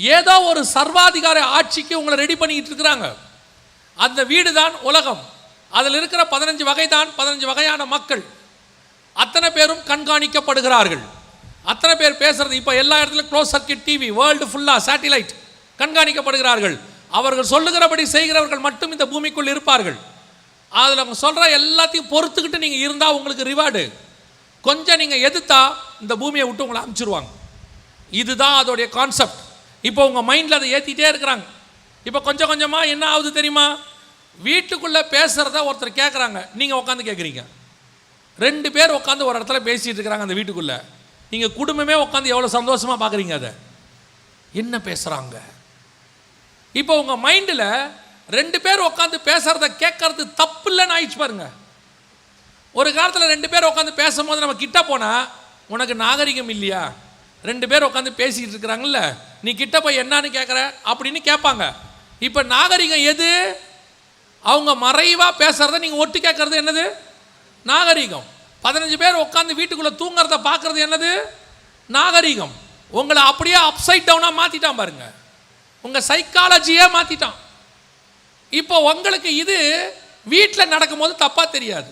ஏதோ ஒரு சர்வாதிகார ஆட்சிக்கு உங்களை ரெடி பண்ணிக்கிட்டு இருக்கிறாங்க. அந்த வீடு தான் உலகம். அதில் இருக்கிற பதினஞ்சு வகை தான் பதினஞ்சு வகையான மக்கள். அத்தனை பேரும் கண்காணிக்கப்படுகிறார்கள். அத்தனை பேர் பேசுறது இப்போ எல்லா இடத்துலையும் க்ளோஸ் சர்க்கிட் டிவி வேர்ல்டு ஃபுல்லாக சேட்டிலைட் கண்காணிக்கப்படுகிறார்கள். அவர்கள் சொல்லுகிறபடி செய்கிறவர்கள் மட்டும் இந்த பூமிக்குள் இருப்பார்கள். அதில் அவங்க சொல்கிற எல்லாத்தையும் பொறுத்துக்கிட்டு நீங்கள் இருந்தால் உங்களுக்கு ரிவார்டு கொஞ்சம் நீங்கள் எதிர்த்தா இந்த பூமியை விட்டு உங்களை அனுப்பிச்சிருவாங்க. இதுதான் அதோடைய கான்செப்ட் இப்போ உங்கள் மைண்டில் அதை ஏற்றிட்டே இருக்கிறாங்க. இப்போ கொஞ்சம் கொஞ்சமாக என்ன ஆகுது தெரியுமா? வீட்டுக்குள்ளே பேசுகிறத ஒருத்தர் கேட்குறாங்க நீங்கள் உட்காந்து கேட்குறீங்க ரெண்டு பேர் உட்காந்து ஒரு இடத்துல பேசிகிட்டு இருக்கிறாங்க அந்த வீட்டுக்குள்ளே. நீங்கள் குடும்பமே உட்காந்து எவ்வளோ சந்தோஷமாக பார்க்குறீங்க அதை? என்ன பேசுகிறாங்க இப்போ உங்கள் மைண்டில் ரெண்டு பேர் உட்காந்து பேசுகிறத கேட்கறது தப்பு இல்லைன்னு ஆயிடுச்சு பாருங்க. ஒரு காலத்தில் ரெண்டு பேர் உட்காந்து பேசும்போது நம்ம கிட்ட போனால் உனக்கு நாகரிகம் இல்லையா? ரெண்டு பேர் உட்காந்து பேசிக்கிட்டு இருக்கிறாங்கல்ல. நீ கிட்ட போய் என்னன்னு கேட்குற அப்படின்னு கேட்பாங்க இப்போ நாகரிகம் எது? அவங்க மறைவாக பேசுகிறத நீங்கள் ஒட்டு கேட்குறது என்னது? நாகரிகம். பதினஞ்சு பேர் உட்காந்து வீட்டுக்குள்ளே தூங்குறத பார்க்குறது என்னது? நாகரிகம். உங்களை அப்படியே அப்சைட் டவுனாக மாற்றிட்டான் பாருங்க. உங்கள் சைக்காலஜியே மாற்றிட்டான் இப்போ உங்களுக்கு இது வீட்டில் நடக்கும்போது தப்பாக தெரியாது.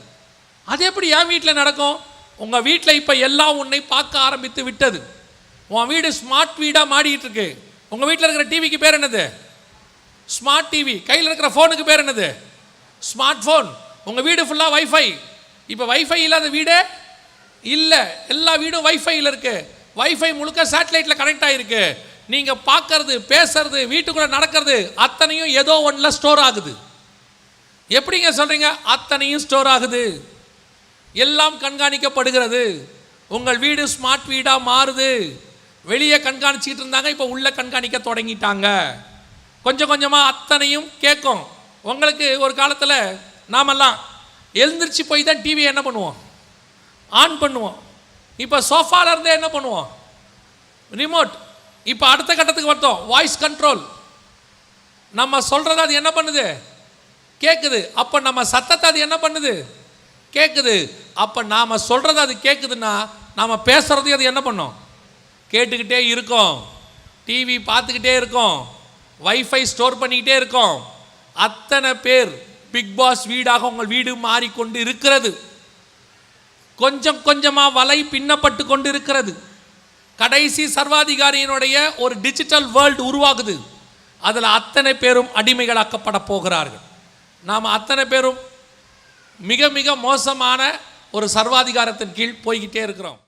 அது எப்படி என் வீட்டில் நடக்கும்? உங்கள் வீட்டில் இப்போ எல்லாம் உன்னை பார்க்க ஆரம்பித்து விட்டது. உன் வீடு ஸ்மார்ட் வீடாக மாடிக்கிட்டு இருக்கு உங்கள் வீட்டில் இருக்கிற டிவிக்கு பேர் என்னது? ஸ்மார்ட் டிவி கையில் இருக்கிற ஃபோனுக்கு பேர் என்னது? ஸ்மார்ட் ஃபோன் உங்கள் வீடு ஃபுல்லாக வைஃபை இப்போ வைஃபை இல்லாத வீடே இல்லை. எல்லா வீடும் வைஃபையில் இருக்கு. வைஃபை முழுக்க சேட்டலைட்டில் கனெக்ட் ஆகிருக்கு நீங்கள் பார்க்கறது பேசுறது வீட்டுக்குள்ளே நடக்கிறது அத்தனையும் ஏதோ ஒன்றில் ஸ்டோர் ஆகுது. எப்படிங்க சொல்கிறீங்க அத்தனையும் ஸ்டோர் ஆகுது. எல்லாம் கண்காணிக்கப்படுகிறது. உங்கள் வீடு ஸ்மார்ட் வீடாக மாறுது. வெளியே கண்காணிச்சிக்கிட்டு இருந்தாங்க இப்போ உள்ளே கண்காணிக்க தொடங்கிட்டாங்க. கொஞ்சம் கொஞ்சமாக அத்தனையும் கேட்கும். உங்களுக்கு ஒரு காலத்தில் நாமெல்லாம் எழுந்திரிச்சு போய் தான் டிவியை என்ன பண்ணுவோம்? ஆன் பண்ணுவோம். இப்போ சோஃபால இருந்தே என்ன பண்ணுவோம்? ரிமோட் இப்போ அடுத்த கட்டத்துக்கு வந்தோம் வாய்ஸ் கண்ட்ரோல் நம்ம சொல்கிறத அது என்ன பண்ணுது? கேட்குது அப்போ நம்ம சத்தத்தை அது என்ன பண்ணுது? கேட்குது அப்போ நாம் சொல்கிறது அது கேட்குதுன்னா நாம் பேசுகிறதையும் அது என்ன பண்ணும்? கேட்டுக்கிட்டே இருக்கோம். டிவி பார்த்துக்கிட்டே இருக்கோம். வைஃபை ஸ்டோர் பண்ணிக்கிட்டே இருக்கோம். அத்தனை பேர் பிக் பாஸ் வீடாக உங்கள் வீடு மாறிக்கொண்டு இருக்கிறது. கொஞ்சம் கொஞ்சமாக வலை பின்னப்பட்டு கொண்டு இருக்கிறது கடைசி சர்வாதிகாரியினுடைய ஒரு டிஜிட்டல் வேர்ல்டு உருவாகுது. அதில் அத்தனை பேரும் அடிமைகளாக்கப்பட போகிறார்கள். நாம் அத்தனை பேரும் மிக மிக மோசமான ஒரு சர்வாதிகாரத்தின் கீழ் போய்கிட்டே இருக்கிறோம்.